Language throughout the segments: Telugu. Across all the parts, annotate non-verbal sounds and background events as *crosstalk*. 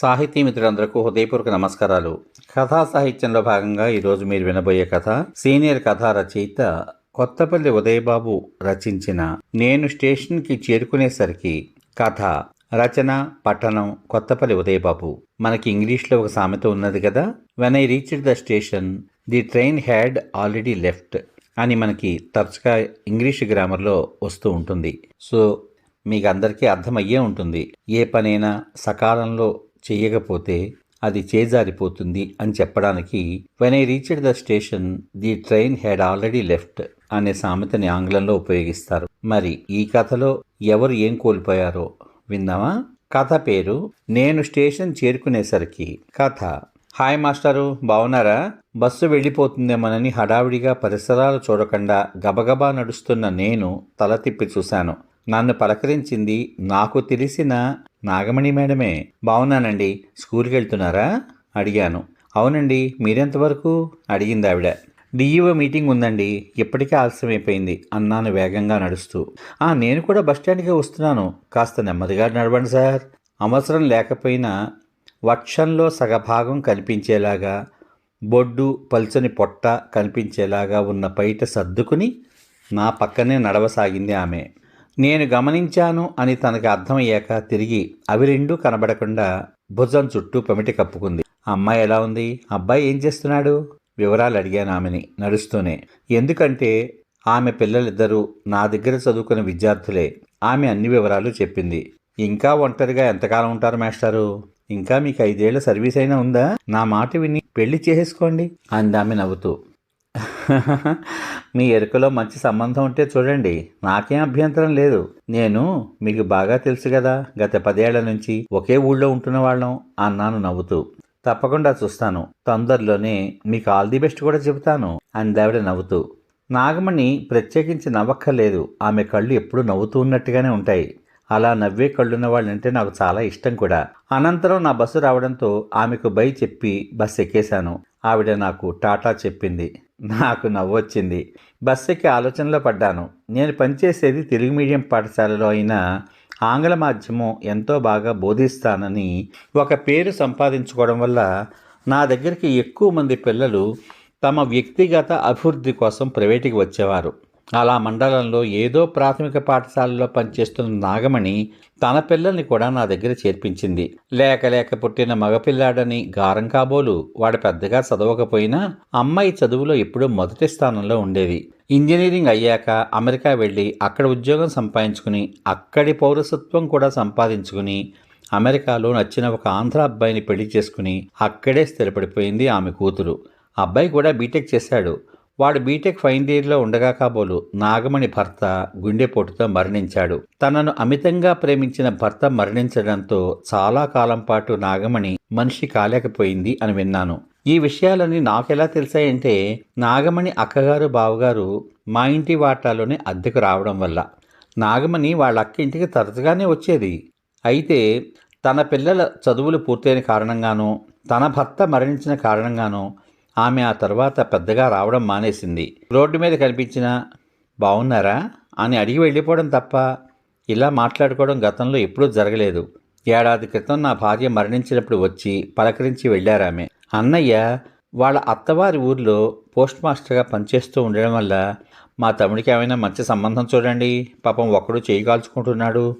సాహితీ మిత్రులందరకు హృదయపూర్వక నమస్కారాలు. కథా సాహిత్యంలో భాగంగా ఈరోజు మీరు వినబోయే కథ సీనియర్ కథా రచయిత కొత్తపల్లి ఉదయబాబు రచించిన నేను స్టేషన్కి చేరుకునేసరికి కథ రచన పఠనం కొత్తపల్లి ఉదయబాబు. మనకి ఇంగ్లీష్లో ఒక సామెత ఉన్నది కదా when I reached the station the train had already left అని మనకి తరచుగా ఇంగ్లీష్ గ్రామర్లో వస్తూ ఉంటుంది. సో మీకు అందరికీ అర్థమయ్యే ఉంటుంది. ఏ పనైనా సకాలంలో చేయకపోతే అది చేజారిపోతుంది అని చెప్పడానికి when I reached the station the train had already left అనే సామెతని ఆంగ్లంలో ఉపయోగిస్తారు. మరి ఈ కథలో ఎవరు ఏం కోల్పోయారో విందామా? కథ పేరు నేను స్టేషన్ చేరుకునేసరికి కథ. హాయ్ మాస్టారు బాగున్నారా బస్సు వెళ్ళిపోతుందేమోనని హడావిడిగా పరిసరాలు చూడకుండా గబగబా నడుస్తున్న నేను తల తిప్పి చూశాను. నన్ను పలకరించింది నాకు తెలిసిన నాగమణి మేడమే. బాగున్నానండి స్కూల్కి వెళ్తున్నారా? అడిగాను. అవునండి. మీరెంతవరకు అడిగింది ఆవిడ డిఈఓ మీటింగ్ ఉందండి. ఇప్పటికే ఆలస్యమైపోయింది. అన్నాను వేగంగా నడుస్తూ. ఆ నేను కూడా బస్ స్టాండ్కే వస్తున్నాను. కాస్త నెమ్మదిగా నడవండి సార్. అవసరం లేకపోయినా వక్షంలో సగభాగం కనిపించేలాగా బొడ్డు పల్చని పొట్ట కనిపించేలాగా ఉన్న పైట సర్దుకుని నా పక్కనే నడవసాగింది ఆమె. నేను గమనించాను అని తనకి అర్థమయ్యాక తిరిగి అవి రెండూ కనబడకుండా భుజం చుట్టూ పమిటి కప్పుకుంది. అమ్మాయి ఎలా ఉంది? అబ్బాయి ఏం చేస్తున్నాడు? వివరాలు అడిగాను ఆమెని నడుస్తూనే. ఎందుకంటే ఆమె పిల్లలిద్దరూ నా దగ్గర చదువుకున్న విద్యార్థులే ఆమె అన్ని వివరాలు చెప్పింది. ఇంకా ఒంటరిగా ఎంతకాలం ఉంటారు మాస్టారు? ఇంకా మీకు ఐదేళ్ళ సర్వీస్ అయినా ఉందా? నా మాట విని పెళ్ళి చేసేసుకోండి అందామె నవ్వుతూ. *laughs* మీ ఎరుకలో మంచి సంబంధం ఉంటే చూడండి. నాకేం అభ్యంతరం లేదు. నేను మీకు బాగా తెలుసు కదా గత పదేళ్ళ నుంచి ఒకే ఊళ్ళో ఉంటున్న వాళ్ళం అన్నాను నవ్వుతూ. తప్పకుండా చూస్తాను. తొందరలోనే మీకు ఆల్ ది బెస్ట్ కూడా చెబుతాను అందావిడ నవ్వుతూ. నాగమణి ప్రత్యేకించి నవ్వక్కర్లేదు. ఆమె కళ్ళు ఎప్పుడూ నవ్వుతూ ఉన్నట్టుగానే ఉంటాయి. అలా నవ్వే కళ్ళున్న వాళ్ళంటే నాకు చాలా ఇష్టం కూడా. అనంతరం నా బస్సు రావడంతో ఆమెకు బై చెప్పి బస్సు ఎక్కేశాను. ఆవిడ నాకు టాటా చెప్పింది. నాకు నవ్వొచ్చింది. బస్ ఎక్కి ఆలోచనలో పడ్డాను. నేను పనిచేసేది తెలుగు మీడియం పాఠశాలలో అయినా ఆంగ్ల మాధ్యమం ఎంతో బాగా బోధిస్తానని ఒక పేరు సంపాదించుకోవడం వల్ల నా దగ్గరికి ఎక్కువ మంది పిల్లలు తమ వ్యక్తిగత అభివృద్ధి కోసం ప్రైవేటుకి వచ్చేవారు. అలా మండలంలో ఏదో ప్రాథమిక పాఠశాలలో పనిచేస్తున్న నాగమణి తన పిల్లల్ని కూడా నా దగ్గర చేర్పించింది. లేక లేక పుట్టిన మగపిల్లాడని గారం కాబోలు. వాడు పెద్దగా చదవకపోయినా అమ్మాయి చదువులో ఎప్పుడూ మొదటి స్థానంలో ఉండేది. ఇంజనీరింగ్ అయ్యాక అమెరికా వెళ్ళి అక్కడ ఉద్యోగం సంపాదించుకుని అక్కడి పౌరసత్వం కూడా సంపాదించుకుని అమెరికాలో నచ్చిన ఒక ఆంధ్ర అబ్బాయిని పెళ్ళి చేసుకుని అక్కడే స్థిరపడిపోయింది ఆమె కూతురు. అబ్బాయి కూడా బీటెక్ చేశాడు. వాడు బీటెక్ ఫైనల్ ఇయర్లో ఉండగా కాబోలు నాగమణి భర్త గుండెపోటుతో మరణించాడు. తనను అమితంగా ప్రేమించిన భర్త మరణించడంతో చాలా కాలం పాటు నాగమణి మనిషి కాలేకపోయింది అని విన్నాను. ఈ విషయాలన్నీ నాకెలా తెలిసాయంటే నాగమణి అక్కగారు బావగారు మా ఇంటి వాటాలోనే అద్దెకు రావడం వల్ల. నాగమణి వాళ్ళ అక్క ఇంటికి తరచుగానే వచ్చేది. అయితే తన పిల్లల చదువులు పూర్తయిన కారణంగానో తన భర్త మరణించిన కారణంగానో ఆమె ఆ తర్వాత పెద్దగా రావడం మానేసింది. రోడ్డు మీద కనిపించిన బాగున్నారా అని అడిగి వెళ్ళిపోవడం తప్ప ఇలా మాట్లాడుకోవడం గతంలో ఎప్పుడూ జరగలేదు. ఏడాది క్రితం నా భార్య మరణించినప్పుడు వచ్చి పలకరించి వెళ్ళారామె. అన్నయ్య వాళ్ళ అత్తవారి ఊర్లో పోస్ట్ మాస్టర్గా పనిచేస్తూ ఉండడం వల్ల మా తమ్ముడికి ఏమైనా మంచి సంబంధం చూడండి. పాపం ఒక్కడు చేయగాల్చుకుంటున్నాడు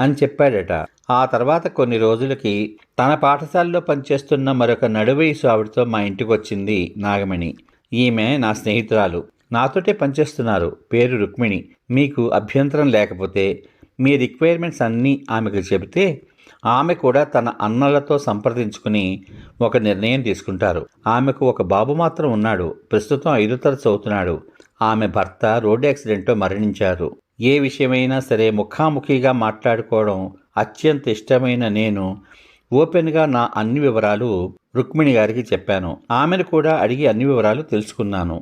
అని చెప్పాడట. ఆ తర్వాత కొన్ని రోజులకి తన పాఠశాలలో పనిచేస్తున్న మరొక నడువయసు ఆవిడతో మా ఇంటికి వచ్చింది నాగమణి. ఈమె నా స్నేహితురాలు. నాతోటే పనిచేస్తున్నారు పేరు రుక్మిణి. మీకు అభ్యంతరం లేకపోతే మీ రిక్వైర్మెంట్స్ అన్నీ ఆమెకు చెబితే ఆమె కూడా తన అన్నలతో సంప్రదించుకుని ఒక నిర్ణయం తీసుకుంటారు. ఆమెకు ఒక బాబు మాత్రం ఉన్నాడు. ప్రస్తుతం ఐదో తరగతి చదువుతున్నాడు. ఆమె భర్త రోడ్డు యాక్సిడెంట్లో మరణించారు. ఏ విషయమైనా సరే ముఖాముఖిగా మాట్లాడుకోవడం అత్యంత ఇష్టమైన నేను ఓపెన్గా నా అన్ని వివరాలు రుక్మిణి గారికి చెప్పాను. ఆమెను కూడా అడిగి అన్ని వివరాలు తెలుసుకున్నాను.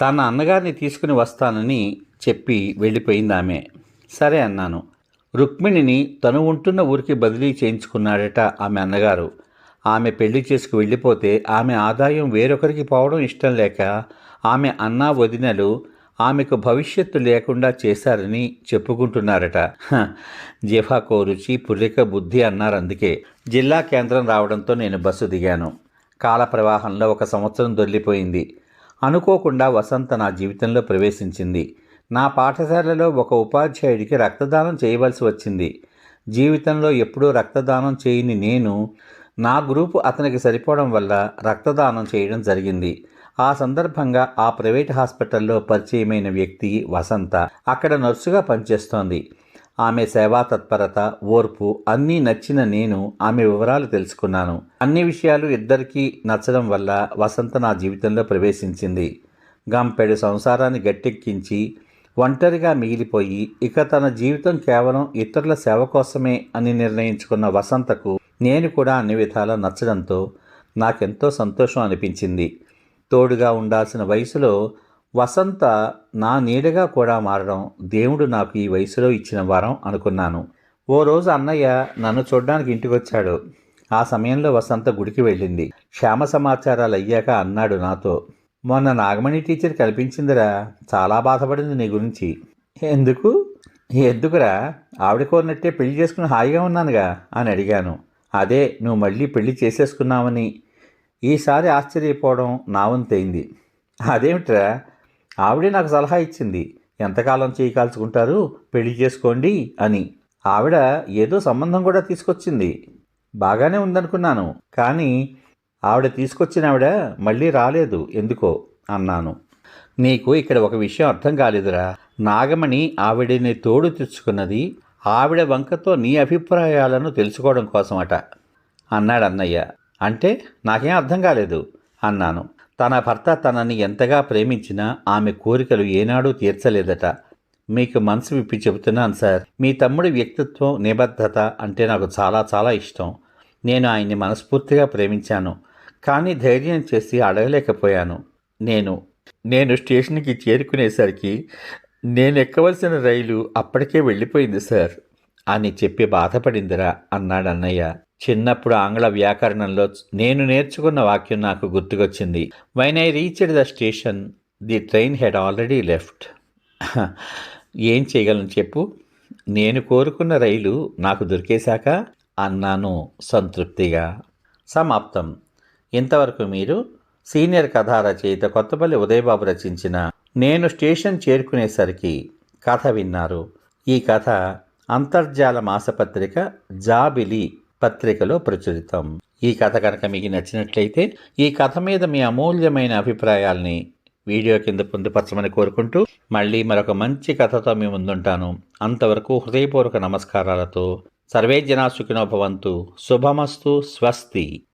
తన అన్నగారిని తీసుకుని వస్తానని చెప్పి వెళ్ళిపోయింది ఆమె. సరే అన్నాను. రుక్మిణిని తను ఉంటున్న ఊరికి బదిలీ చేయించుకున్నాడట ఆమె అన్నగారు. ఆమె పెళ్ళి చేసుకు వెళ్ళిపోతే ఆమె ఆదాయం వేరొకరికి పోవడం ఇష్టం లేక ఆమె అన్నా వదినలు ఆమెకు భవిష్యత్తు లేకుండా చేశారని చెప్పుకుంటున్నారట. జిఫాకో రుచి పుర్రిక బుద్ధి అన్నారు అందుకే. జిల్లా కేంద్రం రావడంతో నేను బస్సు దిగాను. కాల ప్రవాహంలో ఒక సంవత్సరం దొల్లిపోయింది అనుకోకుండా వసంత నా జీవితంలో ప్రవేశించింది. నా పాఠశాలలో ఒక ఉపాధ్యాయుడికి రక్తదానం చేయవలసి వచ్చింది. జీవితంలో ఎప్పుడూ రక్తదానం చేయని నేను నా గ్రూపు అతనికి సరిపోవడం వల్ల రక్తదానం చేయడం జరిగింది. ఆ సందర్భంగా ఆ ప్రైవేట్ హాస్పిటల్లో పరిచయమైన వ్యక్తి వసంత అక్కడ నర్సుగా పనిచేస్తోంది. ఆమె సేవా తత్పరత ఓర్పు అన్నీ నచ్చిన నేను ఆమె వివరాలు తెలుసుకున్నాను. అన్ని విషయాలు ఇద్దరికీ నచ్చడం వల్ల వసంత నా జీవితంలో ప్రవేశించింది. గంపెడు సంసారాన్ని గట్టెక్కించి ఒంటరిగా మిగిలిపోయి ఇక తన జీవితం కేవలం ఇతరుల సేవ కోసమే అని నిర్ణయించుకున్న వసంతకు నేను కూడా అన్ని విధాలా నచ్చడంతో నాకెంతో సంతోషం అనిపించింది. తోడుగా ఉండాల్సిన వయసులో వసంత నా నీడగా కూడా మారడం దేవుడు నాకు ఈ వయసులో ఇచ్చిన వరం అనుకున్నాను. ఓ రోజు అన్నయ్య నన్ను చూడడానికి ఇంటికొచ్చాడు. ఆ సమయంలో వసంత గుడికి వెళ్ళింది. క్షేమ సమాచారాలు అయ్యాక అన్నాడు నాతో. మొన్న నాగమణి టీచర్ కనిపించిందిరా చాలా బాధపడింది నీ గురించి. ఎందుకు? ఎందుకురా? ఆవిడ కోరినట్టే పెళ్ళి చేసుకుని హాయిగా ఉన్నానుగా? అని అడిగాను. అదే నువ్వు మళ్ళీ పెళ్ళి చేసేసుకున్నావని. ఈసారి ఆశ్చర్యపోవడం నా వంతైంది అదేమిట్రా? ఆవిడే నాకు సలహా ఇచ్చింది. ఎంతకాలం చేయకాల్చుకుంటారు పెళ్ళి చేసుకోండి అని. ఆవిడ ఏదో సంబంధం కూడా తీసుకొచ్చింది. బాగానే ఉందనుకున్నాను. కానీ ఆవిడ తీసుకొచ్చిన ఆవిడ మళ్ళీ రాలేదు. ఎందుకో? అన్నాను. నీకు ఇక్కడ ఒక విషయం అర్థం కాలేదురా. నాగమణి ఆవిడని తోడు తెచ్చుకున్నది ఆవిడ వంకతో నీ అభిప్రాయాలను తెలుసుకోవడం కోసమట అన్నాడు అన్నయ్య. అంటే నాకేం అర్థం కాలేదు అన్నాను. తన భర్త తనని ఎంతగా ప్రేమించినా ఆమె కోరికలు ఏనాడూ తీర్చలేదట. మీకు మనసు విప్పి చెబుతున్నాను సార్. మీ తమ్ముడి వ్యక్తిత్వం నిబద్ధత అంటే నాకు చాలా చాలా ఇష్టం. నేను ఆయన్ని మనస్ఫూర్తిగా ప్రేమించాను. కానీ ధైర్యం చేసి అడగలేకపోయాను. నేను నేను స్టేషన్కి చేరుకునేసరికి నేను ఎక్కవలసిన రైలు అప్పటికే వెళ్ళిపోయింది సార్. అని చెప్పి బాధపడిందిరా అన్నాడు అన్నయ్య. చిన్నప్పుడు ఆంగ్ల వ్యాకరణంలో నేను నేర్చుకున్న వాక్యం నాకు గుర్తుకొచ్చింది. When I reached the station the train had already left ఏం చేయగలను చెప్పు? నేను కోరుకున్న రైలు నాకు దొరికేశాక? అన్నాను సంతృప్తిగా. సమాప్తం. ఇంతవరకు మీరు సీనియర్ కథా రచయిత కొత్తపల్లి ఉదయబాబు రచించిన నేను స్టేషన్ చేరుకునేసరికి కథ విన్నారు. ఈ కథ అంతర్జాల మాసపత్రిక జాబిలి పత్రికలో ప్రచురితం. ఈ కథ కనుక మీకు నచ్చినట్లయితే ఈ కథ మీద మీ అమూల్యమైన అభిప్రాయాల్ని వీడియో కింద పొందుపరచమని కోరుకుంటూ మళ్ళీ మరొక మంచి కథతో మీ ముందుంటాను. అంతవరకు హృదయపూర్వక నమస్కారాలతో సర్వే జనా సుఖినో శుభమస్తు. స్వస్తి.